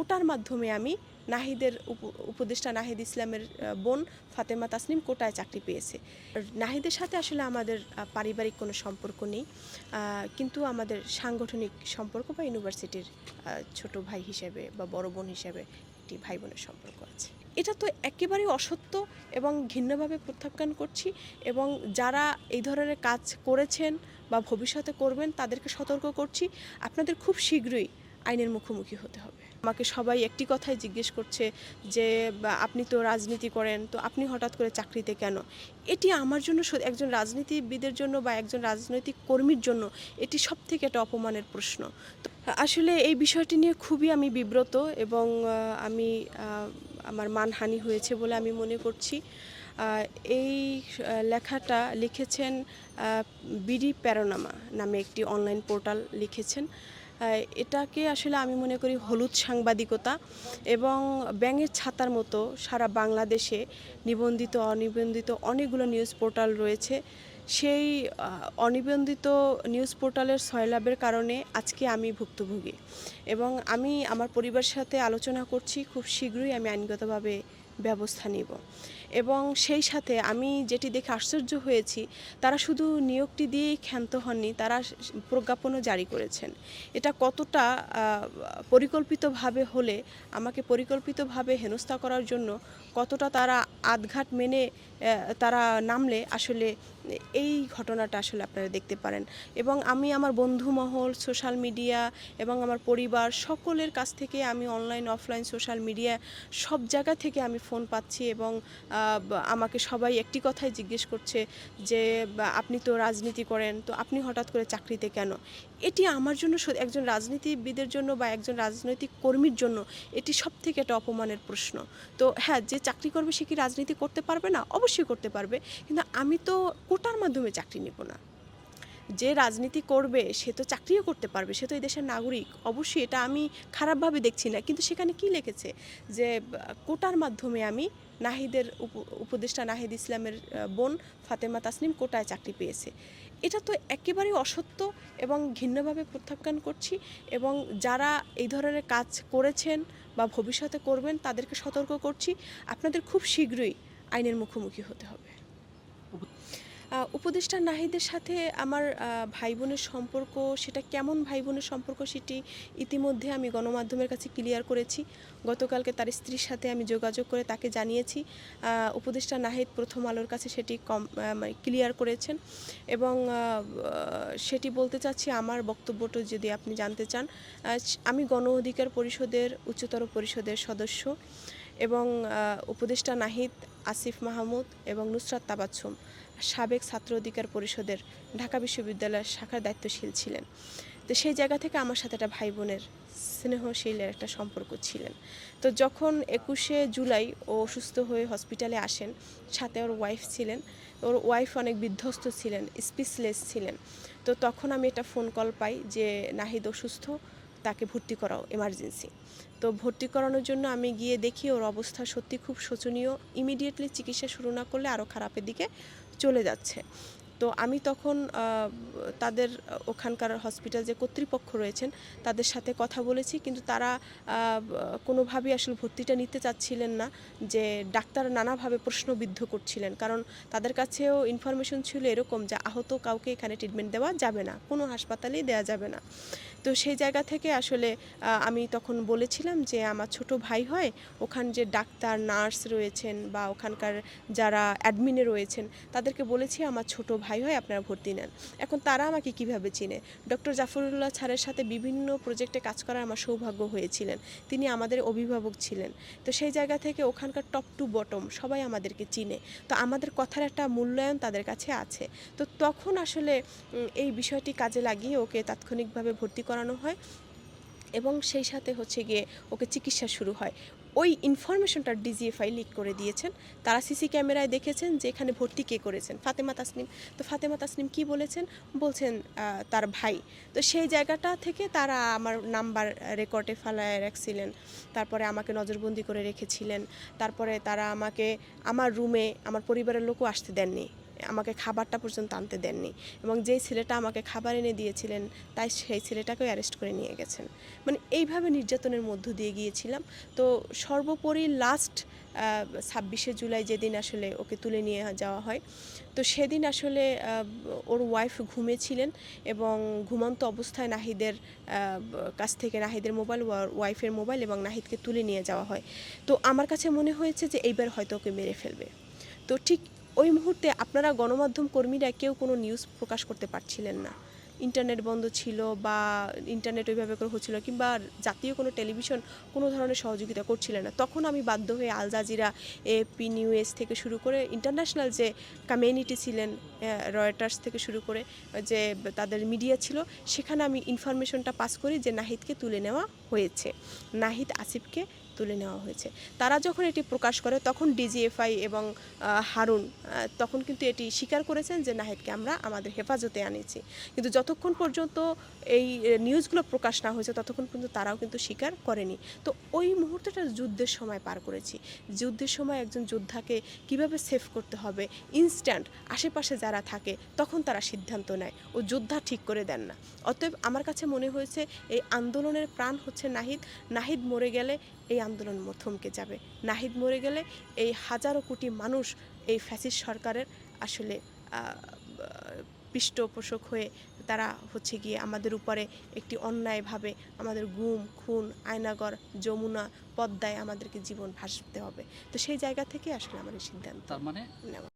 কোটার মাধ্যমে আমি নাহিদের উপদেষ্টা নাহিদ ইসলামের বোন ফাতেমা তাসনিম কোটায় চাকরি পেয়েছে। নাহিদের সাথে আসলে আমাদের পারিবারিক কোনো সম্পর্ক নেই। কিন্তু আমাদের সাংগঠনিক সম্পর্ক বা ইউনিভার্সিটির ছোট ভাই হিসেবে বা বড় বোন হিসেবে একটি ভাই বোনের সম্পর্ক আছে। এটা তো একেবারেই অসত্য এবং ঘৃণ্যভাবে প্রত্যাখ্যান করছি এবং যারা এই ধরনের কাজ করেছেন বা ভবিষ্যতে করবেন তাদেরকে সতর্ক করছি। আপনাদের খুব শীঘ্রই আইনের মুখোমুখি হতে হবে। আমাকে সবাই একটি কথাই জিজ্ঞেস করছে যে আপনি তো রাজনীতি করেন, তো আপনি হঠাৎ করে চাকরিতে কেন? এটি আমার জন্য একজন রাজনীতিবিদের জন্য বা একজন রাজনৈতিক কর্মীর জন্য এটি সব থেকে একটা অপমানের প্রশ্ন। আসলে এই বিষয়টি নিয়ে খুবই আমি বিব্রত এবং আমি আমার মানহানি হয়েছে বলে আমি মনে করছি। এই লেখাটা লিখেছেন বিডি প্যারোনামা নামে একটি অনলাইন পোর্টাল লিখেছেন। এটাকে আসলে আমি মনে করি হলুদ সাংবাদিকতা এবং ব্যাঙের ছাতার মতো সারা বাংলাদেশে নিবন্ধিত, অনিবন্ধিত অনেকগুলো নিউজ পোর্টাল রয়েছে। সেই অনিবন্ধিত নিউজ পোর্টালের সয়লাভের কারণে আজকে আমি ভুক্তভোগী এবং আমি আমার পরিবারের সাথে আলোচনা করছি, খুব শীঘ্রই আমি আইনগতভাবে ব্যবস্থা নিব। এবং সেই সাথে আমি যেটি দেখে আশ্চর্য হয়েছি, তারা শুধু নিয়োগটি দিয়েই ক্ষান্ত হননি, তারা প্রজ্ঞাপনও জারি করেছেন। এটা কতটা পরিকল্পিতভাবে হলে, আমাকে পরিকল্পিতভাবে হেনস্থা করার জন্য কতটা তারা আধঘাট মেনে তারা নামলে আসলে এই ঘটনাটা আসলে আপনারা দেখতে পারেন। এবং আমি আমার বন্ধু মহল সোশ্যাল মিডিয়া এবং আমার পরিবার সকলের কাছ থেকে আমি অনলাইন অফলাইন সোশ্যাল মিডিয়া সব জায়গা থেকে আমি ফোন পাচ্ছি এবং আমাকে সবাই একটি কথাই জিজ্ঞেস করছে যে আপনি তো রাজনীতি করেন, তো আপনি হঠাৎ করে চাকরিতে কেন? এটি আমার জন্য একজন রাজনীতিবিদের জন্য বা একজন রাজনৈতিক কর্মীর জন্য এটি সব থেকে একটা অপমানের প্রশ্ন। তো হ্যাঁ যে চাকরি করবে সে কি রাজনীতি করতে পারবে না? অবশ্যই করতে পারবে। কিন্তু আমি তো কোটার মাধ্যমে চাকরি নেব না। যে রাজনীতি করবে, সে তো চাকরিও করতে পারবে, সে তো এই দেশের নাগরিক। অবশ্যই এটা আমি খারাপভাবে দেখছি না, কিন্তু সেখানে কি লিখেছে? যে কোটার মাধ্যমে আমি নাহিদের উপ- উপদেষ্টা নাহিদ ইসলামের বোন ফাতেমা তাসনিম কোটায় চাকরি পেয়েছে। এটা তো একেবারেই অসত্য এবং ঘৃণ্যভাবে প্রত্যাখ্যান করছি এবং যারা এই ধরনের কাজ করেছেন বা ভবিষ্যতে করবেন, তাদেরকে সতর্ক করছি। আপনাদের খুব শীঘ্রই আইনের মুখোমুখি হতে হবে। উপদেষ্টা নাহিদের সাথে আমার ভাই বোনের সম্পর্ক, সেটা কেমন ভাই বোনের সম্পর্ক সেটি ইতিমধ্যে আমি গণমাধ্যমের কাছে ক্লিয়ার করেছি। গতকালকে তার স্ত্রীর সাথে আমি যোগাযোগ করে তাকে জানিয়েছি। উপদেষ্টা নাহিদ প্রথম আলোর কাছে সেটি কম ক্লিয়ার করেছেন এবং সেটি বলতে চাচ্ছি আমার বক্তব্যটা যদি আপনি জানতে চান। আমি গণ অধিকার পরিষদের, উচ্চতর পরিষদের সদস্য। এবং উপদেষ্টা নাহিদ আসিফ মাহমুদ এবং নুসরাত তাবাচ্ছুম সাবেক ছাত্র অধিকার পরিষদের ঢাকা বিশ্ববিদ্যালয়ের শাখার দায়িত্বশীল ছিলেন। তো সেই জায়গা থেকে আমার সাথে একটা ভাই বোনের স্নেহশীলের একটা সম্পর্ক ছিলেন। তো যখন একুশে জুলাই ও অসুস্থ হয়ে হসপিটালে আসেন, সাথে ওর ওয়াইফ ছিলেন, ওর ওয়াইফ অনেক বিধ্বস্ত ছিলেন, স্পিচলেস ছিলেন। তো তখন আমি একটা ফোন কল পাই যে, নাহিদ অসুস্থ? তাকে ভর্তি করাও এমার্জেন্সি তো ভর্তি করানোর জন্য আমি গিয়ে দেখি ওর অবস্থা সত্যি খুব শোচনীয়। ইমিডিয়েটলি চিকিৎসা শুরু না করলে আরও খারাপের দিকে চলে যাচ্ছে। তো আমি তখন তাদের ওখানকার হসপিটাল যে কর্তৃপক্ষ রয়েছেন, তাদের সাথে কথা বলেছি, কিন্তু তারা কোনোভাবেই আসলে ভর্তিটা নিতে চাচ্ছিলেন না যে ডাক্তার নানাভাবে প্রশ্নবিদ্ধ করছিলেন। কারণ তাদের কাছেও ইনফরমেশন ছিল এরকম যে আহত কাউকে এখানে ট্রিটমেন্ট দেওয়া যাবে না, কোনো হাসপাতালেই দেওয়া যাবে না। তো সেই জায়গা থেকে আসলে আমি তখন বলেছিলাম যে আমার ছোট ভাই হয়, ওখান যে ডাক্তার, নার্স রয়েছেন বা ওখানকার যারা অ্যাডমিনে রয়েছেন, তাদেরকে বলেছি আমার ছোট ভাই হয়, আপনারা ভর্তি নেন। এখন তারা আমাকে কীভাবে চিনে? ডক্টর জাফরুল্লাহ স্যারের সাথে বিভিন্ন প্রজেক্টে কাজ করার আমার সৌভাগ্য হয়েছিলেন। তিনি আমাদের অভিভাবক ছিলেন। তো সেই জায়গা থেকে ওখানকার টপ টু বটম সবাই আমাদেরকে চিনে। তো আমাদের কথার একটা মূল্যায়ন তাদের কাছে আছে। তো তখন আসলে এই বিষয়টি কাজে লাগিয়ে ওকে তাৎক্ষণিকভাবে ভর্তি করানো হয় এবং সেই সাথে হচ্ছে গিয়ে ওকে চিকিৎসা শুরু হয়। ওই ইনফরমেশনটা ডিজিএফআই লিক করে দিয়েছেন। তারা সিসি ক্যামেরায় দেখেছেন যে এখানে ভর্তি কে করেছেন? ফাতেমা তাসনিম। তো ফাতেমা তাসনিম কি বলেছেন? বলছেন তার ভাই। তো সেই জায়গাটা থেকে তারা আমার নাম্বার রেকর্ডে ফালায় রাখছিলেন। তারপরে আমাকে নজরবন্দি করে রেখেছিলেন। তারপরে তারা আমাকে, আমার রুমে আমার পরিবারের লোকও আসতে দেননি। আমাকে খাবারটা পর্যন্ত আনতে দেননি এবং যেই ছেলেটা আমাকে খাবার এনে দিয়েছিলেন, তাই সেই ছেলেটাকেও অ্যারেস্ট করে নিয়ে গেছেন। মানে এইভাবে নির্যাতনের মধ্য দিয়ে গিয়েছিলাম। তো সর্বোপরি লাস্ট ছাব্বিশে জুলাই যেদিন আসলে ওকে তুলে নিয়ে যাওয়া হয়, তো সেদিন আসলে ওর ওয়াইফ ঘুমিয়েছিলেন এবং ঘুমন্ত অবস্থায় নাহিদের কাছ থেকে নাহিদের মোবাইল ওয়াইফের মোবাইল এবং নাহিদকে তুলে নিয়ে যাওয়া হয়। তো আমার কাছে মনে হয়েছে যে এইবার হয়তো ওকে মেরে ফেলবে। তো ঠিক ওই মুহূর্তে আপনারা গণমাধ্যম কর্মীরা কেউ কোনো নিউজ প্রকাশ করতে পারছিলেন না। ইন্টারনেট বন্ধ ছিল বা ইন্টারনেট ওইভাবে করে হচ্ছিল কিংবা জাতীয় কোনো টেলিভিশন কোনো ধরনের সহযোগিতা করছিলেন না। তখন আমি বাধ্য হয়ে আল জাজিরা এপি নিউজ থেকে শুরু করে ইন্টারন্যাশনাল যে কমিউনিটি ছিলেন রয়টার্স থেকে শুরু করে, যে তাদের মিডিয়া ছিল, সেখানে আমি ইনফরমেশনটা পাস করি যে নাহিদকে তুলে নেওয়া হয়েছে। নাহিদ আসিফকে তুলে নেওয়া হয়েছে। তারা যখন এটি প্রকাশ করে, তখন ডিজিএফআই এবং হারুন তখন কিন্তু এটি স্বীকার করেছেন যে, নাহিদকে আমরা আমাদের হেফাজতে আনিয়েছি। কিন্তু যতক্ষণ পর্যন্ত এই নিউজগুলো প্রকাশ না হয়েছে, ততক্ষণ পর্যন্ত তারাও কিন্তু স্বীকার করেনি। তো ওই মুহূর্তটা যুদ্ধের সময় পার করেছি। যুদ্ধের সময় একজন যোদ্ধাকে কীভাবে সেভ করতে হবে, ইনস্ট্যান্ট আশেপাশে যারা থাকে, তখন তারা সিদ্ধান্ত নেয়। ও যোদ্ধা ঠিক করে দেন না। অতএব আমার কাছে মনে হয়েছে, এই আন্দোলনের প্রাণ হচ্ছে নাহিদ। নাহিদ মরে গেলে এই আন্দোলন থমকে যাবে। নাহিদ মরে গেলে এই হাজারো কোটি মানুষ এই ফ্যাসিস সরকারের আসলে পৃষ্ঠপোষক হয়ে তারা হচ্ছে গিয়ে আমাদের উপরে একটি অন্যায়ভাবে আমাদের গুম খুন আয়নাগর যমুনা পদ্মায় আমাদেরকে জীবন ভাসতে হবে। তো সেই জায়গা থেকে আসলে আমাদের সিদ্ধান্ত তার মানে নেওয়া।